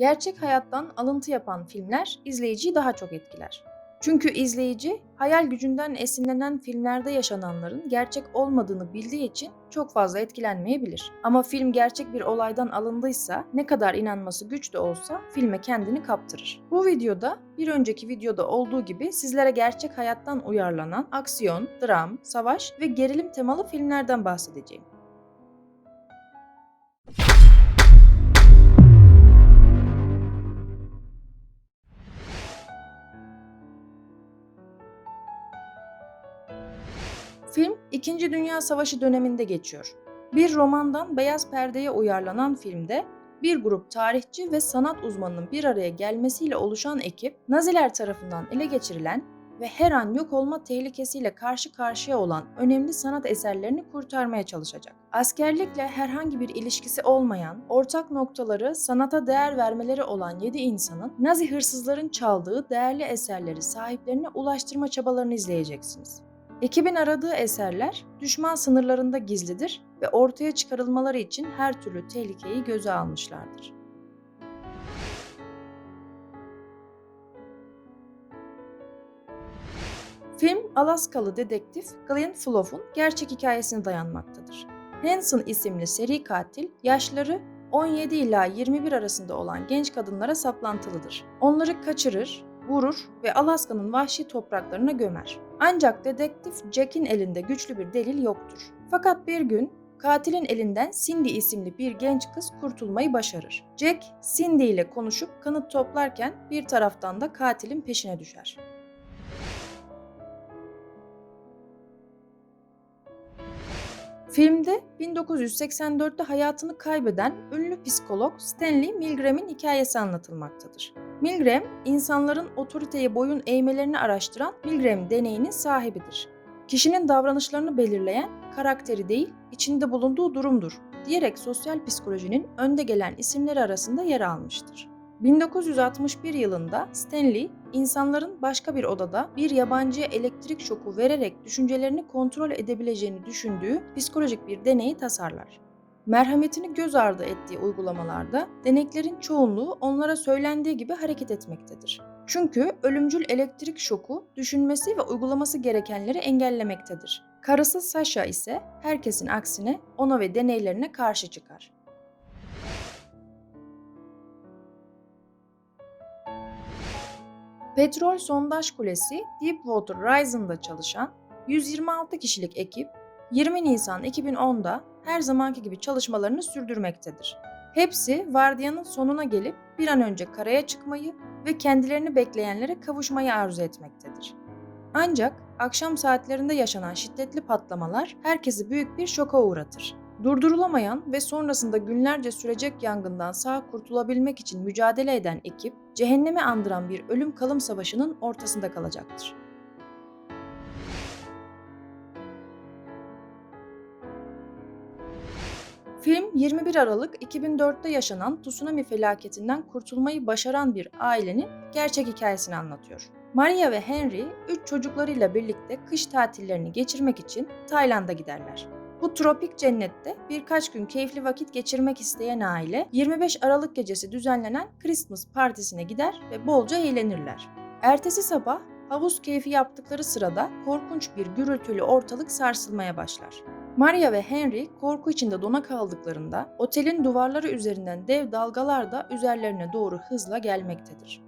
Gerçek hayattan alıntı yapan filmler izleyiciyi daha çok etkiler. Çünkü izleyici hayal gücünden esinlenen filmlerde yaşananların gerçek olmadığını bildiği için çok fazla etkilenmeyebilir. Ama film gerçek bir olaydan alındıysa ne kadar inanması güç de olsa filme kendini kaptırır. Bu videoda bir önceki videoda olduğu gibi sizlere gerçek hayattan uyarlanan aksiyon, dram, savaş ve gerilim temalı filmlerden bahsedeceğim. Film, İkinci Dünya Savaşı döneminde geçiyor. Bir romandan beyaz perdeye uyarlanan filmde bir grup tarihçi ve sanat uzmanının bir araya gelmesiyle oluşan ekip, Naziler tarafından ele geçirilen ve her an yok olma tehlikesiyle karşı karşıya olan önemli sanat eserlerini kurtarmaya çalışacak. Askerlikle herhangi bir ilişkisi olmayan, ortak noktaları sanata değer vermeleri olan 7 insanın Nazi hırsızların çaldığı değerli eserleri sahiplerine ulaştırma çabalarını izleyeceksiniz. Ekibin aradığı eserler düşman sınırlarında gizlidir ve ortaya çıkarılmaları için her türlü tehlikeyi göze almışlardır. Film, Alaskalı dedektif Glenn Floff'un gerçek hikayesine dayanmaktadır. Hanson isimli seri katil, yaşları 17 ila 21 arasında olan genç kadınlara saplantılıdır. Onları kaçırır, vurur ve Alaska'nın vahşi topraklarına gömer. Ancak dedektif Jack'in elinde güçlü bir delil yoktur. Fakat bir gün katilin elinden Cindy isimli bir genç kız kurtulmayı başarır. Jack, Cindy ile konuşup kanıt toplarken bir taraftan da katilin peşine düşer. Filmde 1984'te hayatını kaybeden ünlü psikolog Stanley Milgram'in hikayesi anlatılmaktadır. Milgram, insanların otoriteye boyun eğmelerini araştıran Milgram deneyinin sahibidir. Kişinin davranışlarını belirleyen karakteri değil, içinde bulunduğu durumdur diyerek sosyal psikolojinin önde gelen isimleri arasında yer almıştır. 1961 yılında Stanley, insanların başka bir odada bir yabancıya elektrik şoku vererek düşüncelerini kontrol edebileceğini düşündüğü psikolojik bir deneyi tasarlar. Merhametini göz ardı ettiği uygulamalarda deneklerin çoğunluğu onlara söylendiği gibi hareket etmektedir. Çünkü ölümcül elektrik şoku düşünmesi ve uygulaması gerekenleri engellemektedir. Karısı Sasha ise herkesin aksine ona ve deneylerine karşı çıkar. Petrol sondaj kulesi Deepwater Horizon'da çalışan 126 kişilik ekip 20 Nisan 2010'da her zamanki gibi çalışmalarını sürdürmektedir. Hepsi vardiyanın sonuna gelip bir an önce karaya çıkmayı ve kendilerini bekleyenlere kavuşmayı arzu etmektedir. Ancak akşam saatlerinde yaşanan şiddetli patlamalar herkesi büyük bir şoka uğratır. Durdurulamayan ve sonrasında günlerce sürecek yangından sağ kurtulabilmek için mücadele eden ekip, cehennemi andıran bir ölüm kalım savaşının ortasında kalacaktır. Film 21 Aralık 2004'te yaşanan tsunami felaketinden kurtulmayı başaran bir ailenin gerçek hikayesini anlatıyor. Maria ve Henry, üç çocuklarıyla birlikte kış tatillerini geçirmek için Tayland'a giderler. Bu tropik cennette birkaç gün keyifli vakit geçirmek isteyen aile 25 Aralık gecesi düzenlenen Christmas partisine gider ve bolca eğlenirler. Ertesi sabah havuz keyfi yaptıkları sırada korkunç bir gürültülü ortalık sarsılmaya başlar. Maria ve Henry korku içinde dona kaldıklarında otelin duvarları üzerinden dev dalgalar da üzerlerine doğru hızla gelmektedir.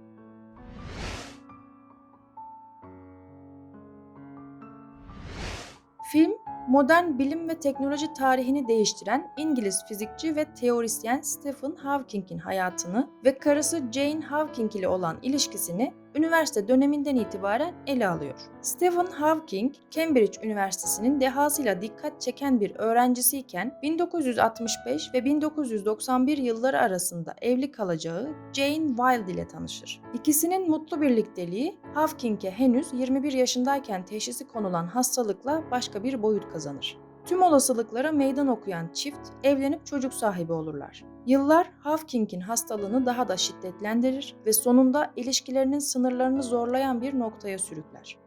Film, modern bilim ve teknoloji tarihini değiştiren İngiliz fizikçi ve teorisyen Stephen Hawking'in hayatını ve karısı Jane Hawking ile olan ilişkisini üniversite döneminden itibaren ele alıyor. Stephen Hawking, Cambridge Üniversitesi'nin dehasıyla dikkat çeken bir öğrencisiyken 1965 ve 1991 yılları arasında evli kalacağı Jane Wilde ile tanışır. İkisinin mutlu birlikteliği Hawking'e henüz 21 yaşındayken teşhisi konulan hastalıkla başka bir boyut kazanır. Tüm olasılıklara meydan okuyan çift evlenip çocuk sahibi olurlar. Yıllar Hawking'in hastalığını daha da şiddetlendirir ve sonunda ilişkilerinin sınırlarını zorlayan bir noktaya sürükler.